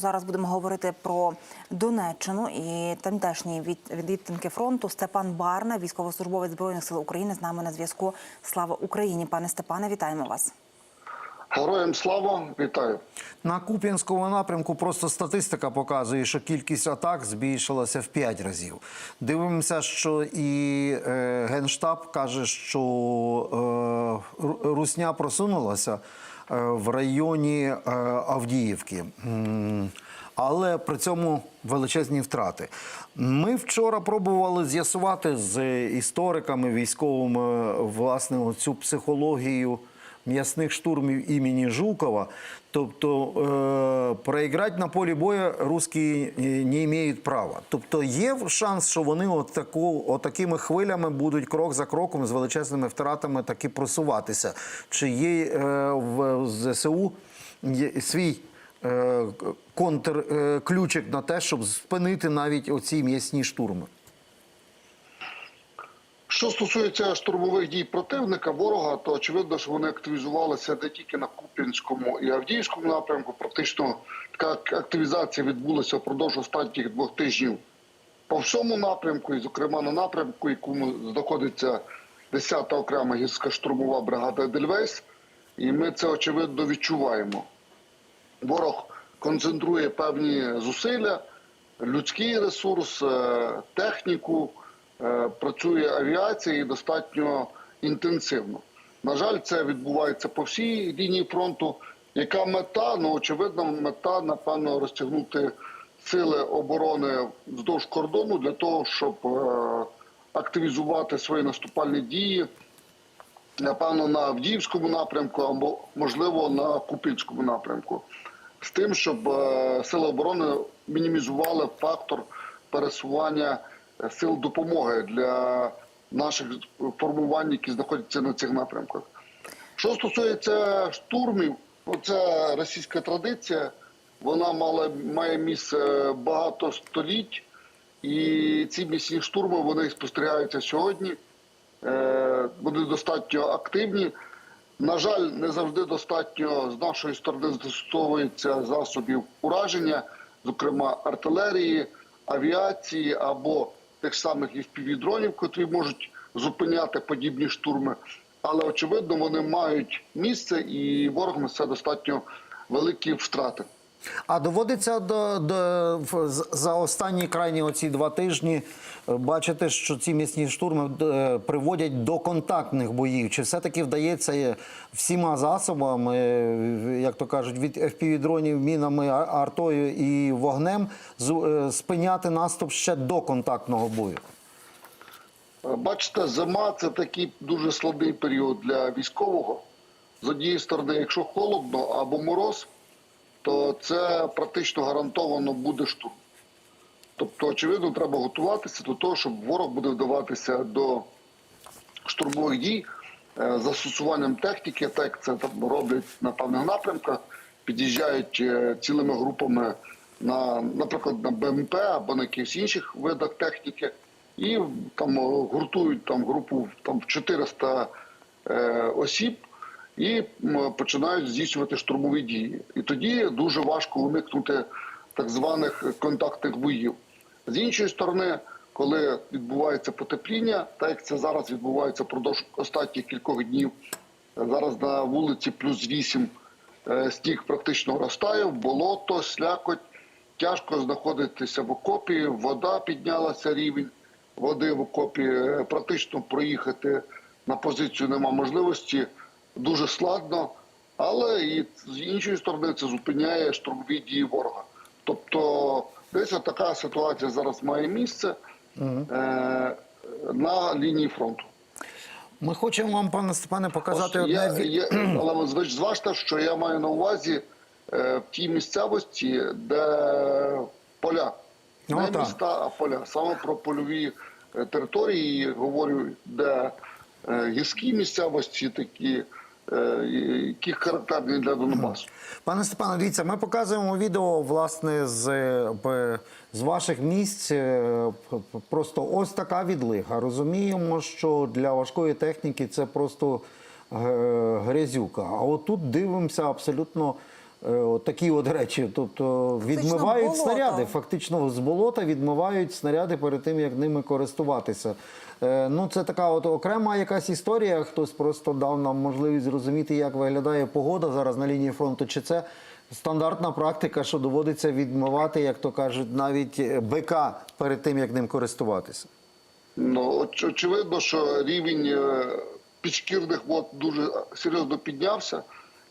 Зараз будемо говорити про Донеччину і тамтешні від, відтинки фронту. Степан Барна, військовослужбовець збройних сил України, з нами на зв'язку. Слава Україні, пане Степане, вітаємо вас. Героям слава, вітаю. На Куп'янському напрямку просто статистика показує, що кількість атак збільшилася в 5 разів. Дивимося, що і е, Генштаб каже, що е, Русня просунулася в районі е, Авдіївки. Але при цьому величезні втрати. Ми вчора пробували з'ясувати з істориками військовими власне цю психологію м'ясних штурмів імені Жукова. Тобто е, проіграти на полі бою русські е, не мають права. Тобто є шанс, що вони от таку, от такими хвилями будуть крок за кроком з величезними втратами таки просуватися. Чи є е, в ЗСУ свій е, контрключик на те, щоб спинити навіть оці м'ясні штурми? Що стосується штурмових дій противника, ворога, то очевидно, що вони активізувалися не тільки на Куп'янському і Авдіївському напрямку. Практично така активізація відбулася впродовж останніх двох тижнів по всьому напрямку, і, зокрема, на напрямку, якому знаходиться 10-та окрема гірська штурмова бригада Едельвейс. І ми це очевидно відчуваємо. Ворог концентрує певні зусилля, людський ресурс, е, техніку, працює авіація і достатньо інтенсивно. На жаль, це відбувається по всій лінії фронту. Яка мета? Ну, очевидно, мета, напевно, розтягнути сили оборони вздовж кордону для того, щоб е, активізувати свої наступальні дії напевно, на Авдіївському напрямку або, можливо, на Купільському напрямку. З тим, щоб е, сили оборони мінімізували фактор пересування е, сил допомоги для наших формувань, які знаходяться на цих напрямках. Що стосується штурмів, це російська традиція. Вона мала має місце багато століть, і ці місні штурми вони спостерігаються сьогодні. Е, Вони достатньо активні. На жаль, не завжди достатньо з нашої сторони застосовується засобів ураження, зокрема артилерії, авіації або тих самих FPV-дронів, котрі можуть зупиняти подібні штурми. Але очевидно, вони мають місце, і ворог це достатньо великі втрати. А доводиться до, до за останні крайні оці два тижні е, бачити, що ці місні штурми е, приводять до контактних боїв. Чи все-таки вдається е, всіма засобами, як то кажуть, від FPV-дронів, мінами, артою і вогнем спиняти наступ ще до контактного бою? Бачите, зима це такий дуже складний період для військового. З однієї сторони, якщо холодно або мороз, то це практично гарантовано буде штурм. Тобто, очевидно, треба готуватися до того, щоб ворог буде вдаватися до штурмових дій е, застосуванням техніки, так як це там роблять на певних напрямках, під'їжджають е, цілими групами на, наприклад, на БМП або на якихось інших видах техніки, і там е, гуртують там групу там в 400 е, осіб і починають здійснювати штурмові дії. І тоді дуже важко уникнути так званих контактних боїв. З іншої сторони, коли відбувається потепління, так як це зараз відбувається впродовж останніх кількох днів, зараз на вулиці плюс 8 е, сніг практично розтає, болото, слякоть, тяжко знаходитися в окопі, вода піднялася рівень води в окопі, е, практично проїхати на позицію нема можливості, дуже складно, але і з іншої сторони це зупиняє штурмові дії ворога. Тобто десь така ситуація зараз має місце е, на лінії фронту. Ми хочемо вам, пане Степане, показати одне Я, я, але ви зважте, що я маю на увазі е, в тій місцевості, де поля. Ну, Не так. міста, а поля. Саме про польові е, території говорю, де е, гірські місцевості такі, які характерні для Донбасу. Пане Степане, дивіться, ми показуємо відео власне з, е, з ваших місць. Е, Просто ось така відлига. Розуміємо, що для важкої техніки це просто е, грязюка. А отут дивимося абсолютно е, от такі от речі. Тобто відмивають снаряди. Фактично з болота відмивають снаряди перед тим, як ними користуватися. Е, Ну, це така от окрема якась історія. Хтось просто дав нам можливість зрозуміти, як виглядає погода зараз на лінії фронту. Чи це стандартна практика, що доводиться відмивати, як то кажуть, навіть е, БК перед тим, як ним користуватися? Ну, оч- очевидно, що рівень е, підшкірних вод дуже серйозно піднявся.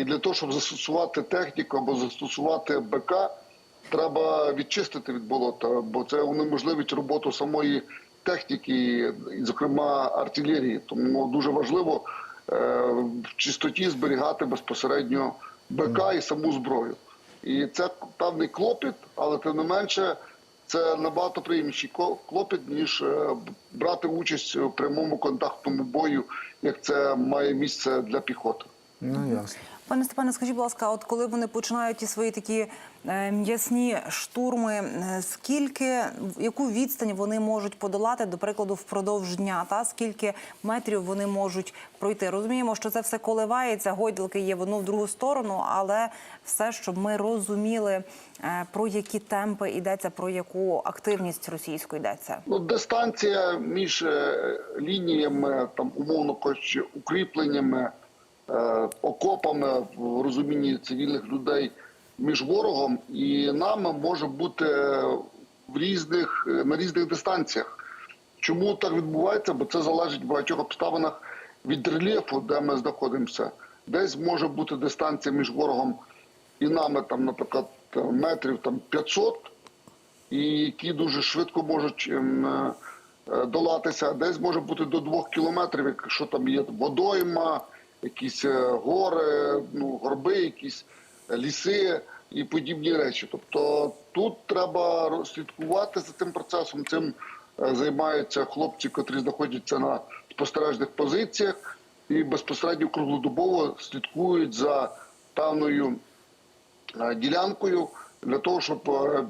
І для того, щоб застосувати техніку або застосувати БК, треба відчистити від болота, бо це унеможливить роботу самої техніки, і, зокрема артилерії. Тому дуже важливо е, в чистоті зберігати безпосередньо БК і саму зброю. І це певний клопіт, але тим не менше це набагато приємніший клопіт, ніж е, брати участь у прямому контактному бою, як це має місце для піхоти. Ну ясно. Пане Степане, скажіть, будь ласка, от коли вони починають ті свої такі е, м'ясні штурми, е, скільки яку відстань вони можуть подолати, до прикладу, впродовж дня? Та скільки метрів вони можуть пройти? Розуміємо, що це все коливається, гойдалки є в одну в другу сторону, але все, щоб ми розуміли, е, про які темпи йдеться, про яку активність російську йдеться. Ну, дистанція між лініями, там умовно кажучи, укріпленнями, окопами в розумінні цивільних людей між ворогом і нами може бути в різних е, на різних дистанціях. Чому так відбувається? Бо це залежить в багатьох обставинах від рельєфу, де ми знаходимося. Десь може бути дистанція між ворогом і нами, там, наприклад, метрів там 500, і які дуже швидко можуть ем, е, е, долатися. Десь може бути до двох кілометрів, якщо там є водойма, якісь е, гори, ну, горби, якісь ліси і подібні речі. Тобто тут треба слідкувати за цим процесом. Цим е, займаються хлопці, котрі знаходяться на спостережних позиціях і безпосередньо круглодобово слідкують за певною е, ділянкою для того, щоб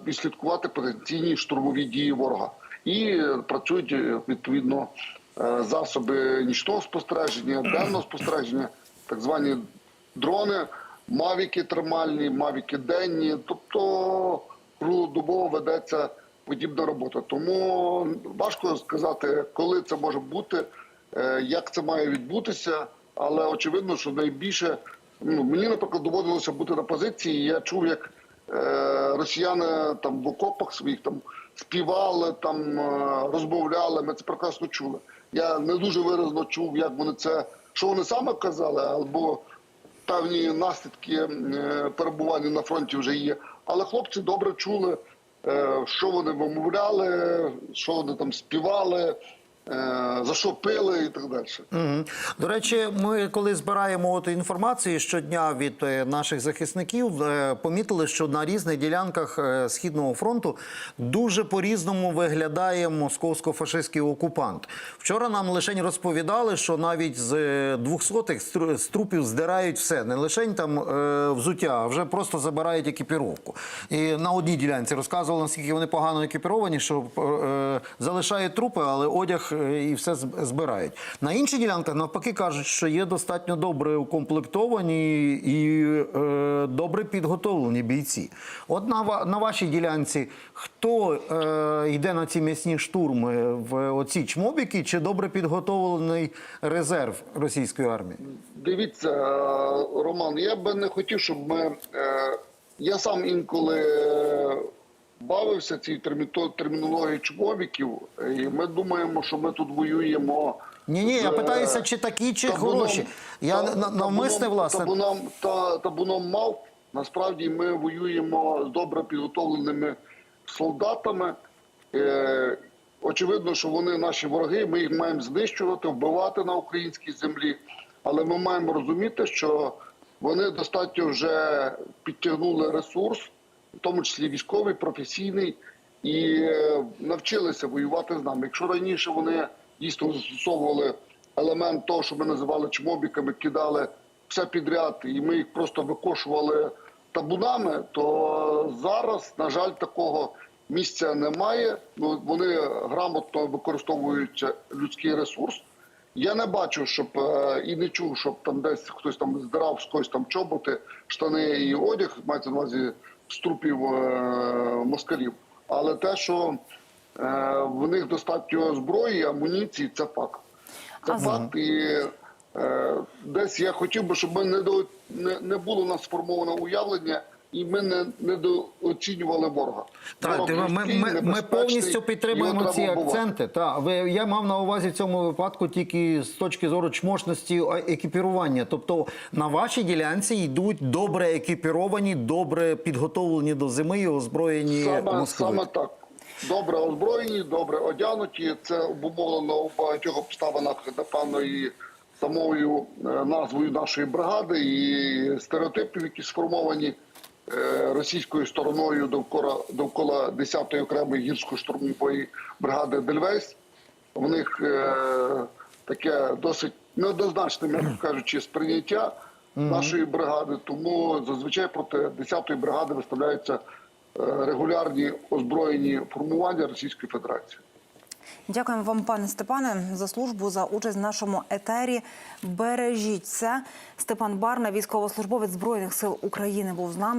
відслідкувати потенційні штурмові дії ворога. І працюють відповідно засоби нічного спостереження, денного спостереження, так звані дрони, мавіки термальні, мавіки денні. Тобто круглодобово ведеться подібна робота. Тому важко сказати, коли це може бути, е, як це має відбутися, але очевидно, що найбільше ну мені, наприклад, доводилося бути на позиції. Я чув, як е, росіяни там в окопах своїх там співали, там е, розмовляли. Ми це прекрасно чули. Я не дуже виразно чув, як вони це, що вони саме казали, або певні наслідки е, перебування на фронті вже є. Але хлопці добре чули, е, що вони вимовляли, що вони там співали, за що пили і так далі. Мгм. До речі, ми коли збираємо от інформацію щодня від е, наших захисників, е, помітили, що на різних ділянках е, східного фронту дуже по-різному виглядає московсько-фашистський окупант. Вчора нам лише розповідали, що навіть з е, двохсотих з трупів здирають все, не лише там е, взуття, а вже просто забирають екіпіровку. І на одній ділянці розказували, наскільки вони погано екіпіровані, що е, залишають трупи, але одяг е, і все збирають. На інших ділянках навпаки кажуть, що є достатньо добре укомплектовані і е, добре підготовлені бійці. От на, на вашій ділянці хто е, йде на ці м'ясні штурми в оці чмобіки, чи добре підготовлений резерв російської армії? Дивіться, е, Роман, я би не хотів, щоб ми. е, Я сам інколи е, бавився цій терміто- термінології чмобіків, і ми думаємо, що ми тут воюємо. Ні, ні, я е, питаюся, чи такі, чи табуном- хороші. Я та- навмисне, табуном- власне. Табуном, та, табуном мав. Насправді ми воюємо з добре підготовленими солдатами. Е, очевидно, що вони наші вороги. Ми їх маємо знищувати, вбивати на українській землі. Але ми маємо розуміти, що вони достатньо вже підтягнули ресурс, в тому числі військовий, професійний, і е, навчилися воювати з нами. Якщо раніше вони дійсно застосовували елемент того, що ми називали чмобіками, кидали все підряд, і ми їх просто викошували табунами, то зараз, на жаль, такого місця немає. Ну, Вони грамотно використовують людський ресурс. Я не бачу, щоб е, і не чув, щоб там десь хтось там здирав з когось там чоботи, штани і одяг, мається на увазі з трупів е, москалів. Але те, що е, в них достатньо зброї, амуніції, це факт. Це факт. І е, десь я хотів би, щоб не, не, не було у нас сформовано уявлення, і ми не недооцінювали ворога. Так, Ворог ти- ми, ми, ми повністю підтримуємо ці акценти. Та ви я мав на увазі в цьому випадку тільки з точки зору чмошності екіпірування. Тобто на вашій ділянці йдуть добре екіпіровані, добре підготовлені до зими і озброєні Саме, саме так. Добре озброєні, добре одягнуті. Це обумовлено у багатьох обставинах, напевно, і самою е, назвою нашої бригади, і стереотипів, які сформовані російською стороною довкола довкола 10-ї окремої гірсько-штурмової бригади Дельвейс. В них е, таке досить неоднозначне, м'яко кажучи, сприйняття нашої бригади. Тому зазвичай проти 10-ї бригади виставляються е, регулярні озброєні формування Російської Федерації. Дякуємо вам, пане Степане, за службу за участь в нашому етері. Бережіть це. Степан Барна, військовослужбовець збройних сил України, був з нами.